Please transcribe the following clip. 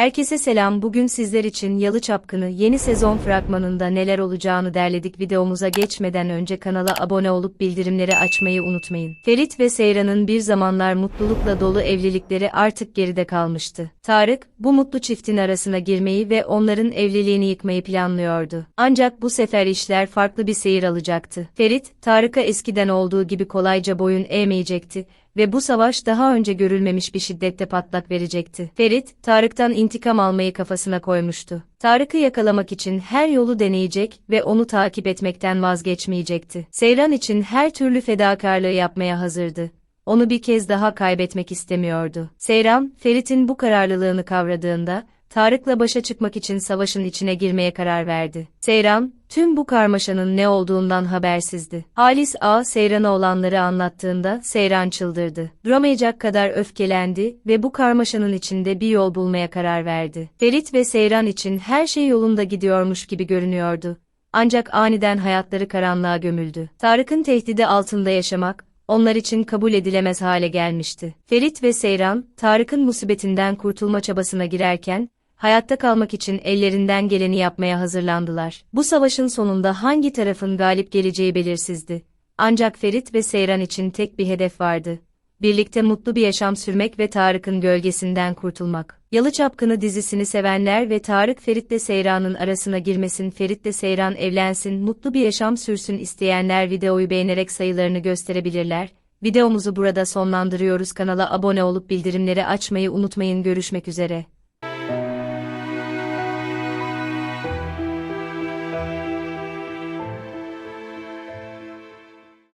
Herkese selam. Bugün sizler için Yalı Çapkını yeni sezon fragmanında neler olacağını derledik. Videomuza geçmeden önce kanala abone olup bildirimleri açmayı unutmayın. Ferit ve Seyran'ın bir zamanlar mutlulukla dolu evlilikleri artık geride kalmıştı. Tarık, bu mutlu çiftin arasına girmeyi ve onların evliliğini yıkmayı planlıyordu. Ancak bu sefer işler farklı bir seyir alacaktı. Ferit, Tarık'a eskiden olduğu gibi kolayca boyun eğmeyecekti ve bu savaş daha önce görülmemiş bir şiddette patlak verecekti. Ferit, Tarık'tan intikam almayı kafasına koymuştu. Tarık'ı yakalamak için her yolu deneyecek ve onu takip etmekten vazgeçmeyecekti. Seyran için her türlü fedakarlığı yapmaya hazırdı. Onu bir kez daha kaybetmek istemiyordu. Seyran, Ferit'in bu kararlılığını kavradığında, Tarık'la başa çıkmak için savaşın içine girmeye karar verdi. Seyran, tüm bu karmaşanın ne olduğundan habersizdi. Halis A. Seyran'a olanları anlattığında Seyran çıldırdı. Duramayacak kadar öfkelendi ve bu karmaşanın içinde bir yol bulmaya karar verdi. Ferit ve Seyran için her şey yolunda gidiyormuş gibi görünüyordu. Ancak aniden hayatları karanlığa gömüldü. Tarık'ın tehdidi altında yaşamak, onlar için kabul edilemez hale gelmişti. Ferit ve Seyran, Tarık'ın musibetinden kurtulma çabasına girerken, hayatta kalmak için ellerinden geleni yapmaya hazırlandılar. Bu savaşın sonunda hangi tarafın galip geleceği belirsizdi. Ancak Ferit ve Seyran için tek bir hedef vardı. Birlikte mutlu bir yaşam sürmek ve Tarık'ın gölgesinden kurtulmak. Yalı Çapkını dizisini sevenler ve Tarık Ferit'le Seyran'ın arasına girmesin, Ferit'le Seyran evlensin, mutlu bir yaşam sürsün isteyenler videoyu beğenerek sayılarını gösterebilirler. Videomuzu burada sonlandırıyoruz. Kanala abone olup bildirimleri açmayı unutmayın. Görüşmek üzere.